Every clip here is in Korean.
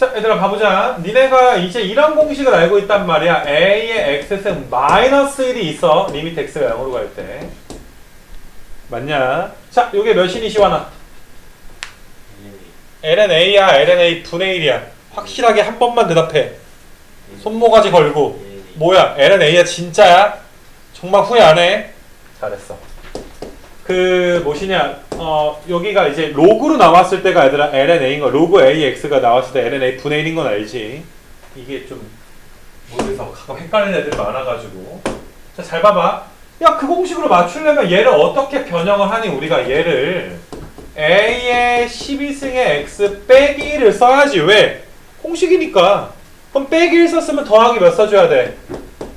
자, 얘들아 봐보자. 니네가 이제 이런 공식을 알고 있단 말이야. a의 x승 마이너스 1이 있어. 리미트 x가 0으로 갈 때. 맞냐? 자, 요게 몇이니 시완아? ln a야, ln a 분의 1이야. 확실하게 한 번만 대답해. 손모가지 걸고. 뭐야? ln a야 진짜야? 정말 후회 안 해? 잘했어. 그 뭐시냐? 어 여기가 이제 로그로 나왔을 때가 얘들아 ln a인 거. 로그 ax가 나왔을 때 ln a 분의 1인 건 알지? 이게 좀 모르겠어. 가끔 헷갈리는 애들 많아가지고. 자 잘 봐봐. 야 그 공식으로 맞추려면 얘를 어떻게 변형을 하니 우리가 얘를 a의 12승의 x 빼기 1을 써야지 왜? 공식이니까. 그럼 빼기 1 썼으면 더하기 몇 써줘야 돼?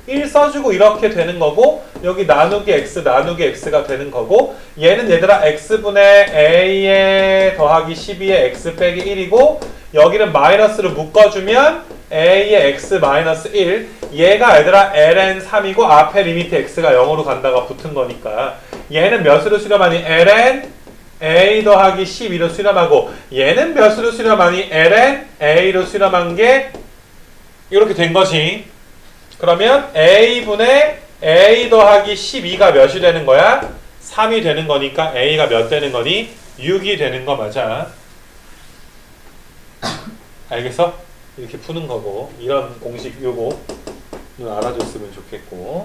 1 써주고 이렇게 되는 거고 여기 나누기 x 나누기 x가 되는 거고 얘는 얘들아 x분의 a의 더하기 12의 x 빼기 1이고 여기는 마이너스를 묶어주면 a의 x 마이너스 1 얘가 얘들아 ln 3이고 앞에 리미트 x가 0으로 간다가 붙은 거니까. 얘는 몇으로 수렴하니 ln a 더하기 12로 수렴하고 얘는 몇으로 수렴하니 ln a로 수렴한 게 이렇게 된 거지 그러면 a분의 a 더하기 12가 몇이 되는 거야? 3이 되는 거니까 a가 몇 되는 거니? 6이 되는 거 맞아. 알겠어? 이렇게 푸는 거고 이런 공식 요거 알아줬으면 좋겠고